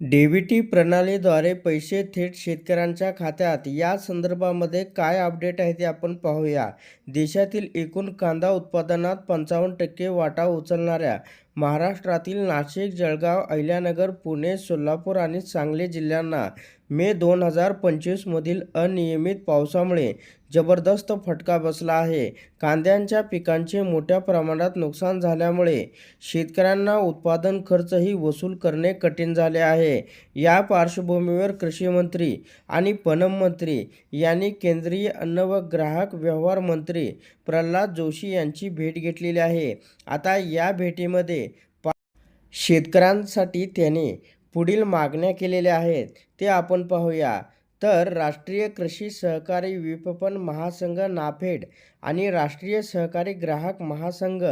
DBT प्रणालीद्वारे पैसे थेट शेतकऱ्यांच्या खात्यात. या संदर्भामध्ये काय अपडेट आहे ते आपण पाहूया. देशातील एकूण कांदा उत्पादनात पंचावन्न टक्के वाटा उचलणाऱ्या महाराष्ट्रातील नाशिक जळगाव अहिल्यानगर पुणे सोलापूर आणि सांगली जिल्ह्यांना मे दोन हजार पंचवीसमधील अनियमित पावसामुळे जबरदस्त फटका बसला आहे. कांद्यांच्या पिकांचे मोठ्या प्रमाणात नुकसान झाल्यामुळे शेतकऱ्यांना उत्पादन खर्चही वसूल करणे कठीण झाले आहे. या पार्श्वभूमीवर कृषी मंत्री आणि पणन मंत्री यांनी केंद्रीय अन्न व ग्राहक व्यवहार मंत्री प्रल्हाद जोशी यांची भेट घेतलेली आहे. आता या भेटीमध्ये शेतकऱ्यांसाठी त्याने पुढील मागण्या केलेल्या आहेत ते आपण पाहूया. तर राष्ट्रीय कृषी सहकारी विपणन महासंघ नाफेड आणि राष्ट्रीय सहकारी ग्राहक महासंघ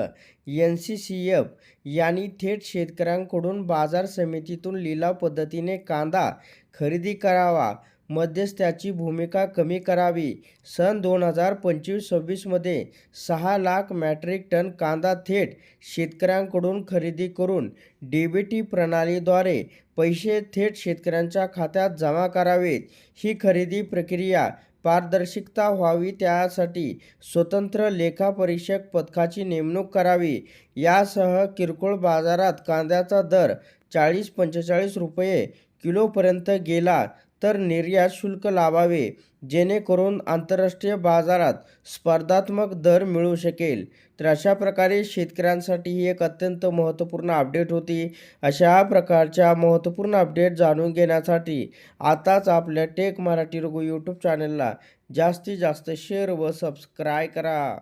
एन सी सी एफ यांनी थेट शेतकऱ्यांकडून बाजार समितीतून लिलाव पद्धतीने कांदा खरेदी करावा मध्यस्थाची भूमिका कमी करावी. सन दोन हजार पंचवीस सव्वीसमध्ये सहा लाख मॅट्रिक टन कांदा थेट शेतकऱ्यांकडून खरेदी करून डी बी टी प्रणालीद्वारे पैसे थेट शेतकऱ्यांच्या खात्यात जमा करावेत. ही खरेदी प्रक्रिया पारदर्शकता व्हावी त्यासाठी स्वतंत्र लेखापरीक्षक पथकाची नेमणूक करावी. यासह किरकोळ बाजारात कांद्याचा दर चाळीस पंचेचाळीस रुपये किलोपर्यंत गेला तर निर्यात शुल्क लावावे जेणेकरून आंतरराष्ट्रीय बाजारात स्पर्धात्मक दर मिळू शकेल. तर अशा प्रकारे शेतकऱ्यांसाठी ही एक अत्यंत महत्त्वपूर्ण अपडेट होती. अशा प्रकारच्या महत्त्वपूर्ण अपडेट जाणून घेण्यासाठी आताच आपल्या टेक मराठी रघु यूट्यूब चॅनलला जास्तीत जास्त शेअर व सबस्क्राय करा.